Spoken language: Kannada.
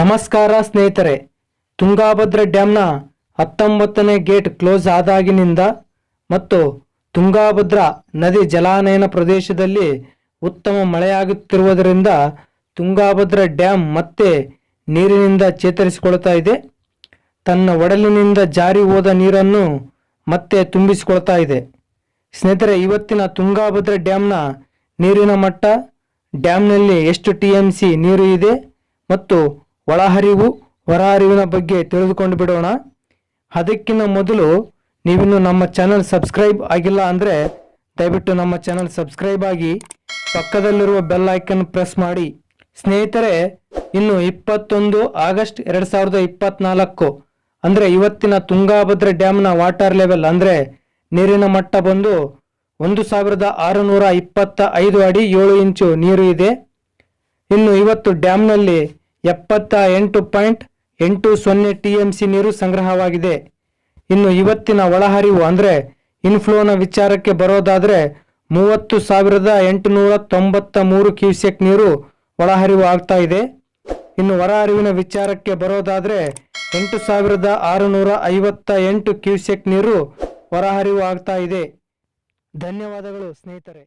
ನಮಸ್ಕಾರ ಸ್ನೇಹಿತರೆ, ತುಂಗಾಭದ್ರ ಡ್ಯಾಮ್ನ ಹತ್ತೊಂಬತ್ತನೇ ಗೇಟ್ ಕ್ಲೋಸ್ ಆದಾಗಿನಿಂದ ಮತ್ತು ತುಂಗಾಭದ್ರ ನದಿ ಜಲಾನಯನ ಪ್ರದೇಶದಲ್ಲಿ ಉತ್ತಮ ಮಳೆಯಾಗುತ್ತಿರುವುದರಿಂದ ತುಂಗಾಭದ್ರ ಡ್ಯಾಮ್ ಮತ್ತೆ ನೀರಿನಿಂದ ಚೇತರಿಸಿಕೊಳ್ತಾ ಇದೆ. ತನ್ನ ಒಡಲಿನಿಂದ ಜಾರಿ ಹೋದ ನೀರನ್ನು ಮತ್ತೆ ತುಂಬಿಸಿಕೊಳ್ತಾ ಇದೆ. ಸ್ನೇಹಿತರೆ, ಇವತ್ತಿನ ತುಂಗಾಭದ್ರ ಡ್ಯಾಮ್ನ ನೀರಿನ ಮಟ್ಟ, ಡ್ಯಾಮ್ನಲ್ಲಿ ಎಷ್ಟು ಟಿ ಎಂ ಸಿ ನೀರು ಇದೆ ಮತ್ತು ಒಳಹರಿವು, ಹೊರಹರಿವಿನ ಬಗ್ಗೆ ತಿಳಿದುಕೊಂಡು ಬಿಡೋಣ. ಅದಕ್ಕಿಂತ ಮೊದಲು ನೀವಿನ್ನು ನಮ್ಮ ಚಾನಲ್ ಸಬ್ಸ್ಕ್ರೈಬ್ ಆಗಿಲ್ಲ ಅಂದರೆ ದಯವಿಟ್ಟು ನಮ್ಮ ಚಾನಲ್ ಸಬ್ಸ್ಕ್ರೈಬ್ ಆಗಿ ಪಕ್ಕದಲ್ಲಿರುವ ಬೆಲ್ ಐಕನ್ ಪ್ರೆಸ್ ಮಾಡಿ. ಸ್ನೇಹಿತರೆ, ಇನ್ನು ಇಪ್ಪತ್ತೊಂದು ಆಗಸ್ಟ್ ಎರಡು ಸಾವಿರದ ಇಪ್ಪತ್ನಾಲ್ಕು, ಅಂದರೆ ಇವತ್ತಿನ ತುಂಗಾಭದ್ರ ಡ್ಯಾಮ್ನ ವಾಟರ್ ಲೆವೆಲ್ ಅಂದರೆ ನೀರಿನ ಮಟ್ಟ ಬಂದು ಒಂದು ಸಾವಿರದ ಆರುನೂರ ಇಪ್ಪತ್ತ ಐದು ಅಡಿ ಏಳು ಇಂಚು ನೀರು ಇದೆ. ಇನ್ನು ಇವತ್ತು ಡ್ಯಾಮ್ನಲ್ಲಿ ಎಪ್ಪತ್ತ ಎಂಟು ಪಾಯಿಂಟ್ ಎಂಟು ಸೊನ್ನೆ ಟಿ ಎಂ ಸಿ ನೀರು ಸಂಗ್ರಹವಾಗಿದೆ. ಇನ್ನು ಇವತ್ತಿನ ಒಳಹರಿವು ಅಂದರೆ ಇನ್ಫ್ಲೋನ ವಿಚಾರಕ್ಕೆ ಬರೋದಾದರೆ ಮೂವತ್ತು ಸಾವಿರದ ಎಂಟುನೂರ ತೊಂಬತ್ತ ಮೂರು ಕ್ಯೂಸೆಕ್ ನೀರು ಒಳಹರಿವು ಆಗ್ತಾ ಇದೆ. ಇನ್ನು ಹೊರಹರಿವಿನ ವಿಚಾರಕ್ಕೆ ಬರೋದಾದರೆ ಎಂಟು ಸಾವಿರದ ಆರುನೂರ ಐವತ್ತ ಎಂಟು ಕ್ಯೂಸೆಕ್ ನೀರು ಹೊರಹರಿವು ಆಗ್ತಾ ಇದೆ. ಧನ್ಯವಾದಗಳು ಸ್ನೇಹಿತರೆ.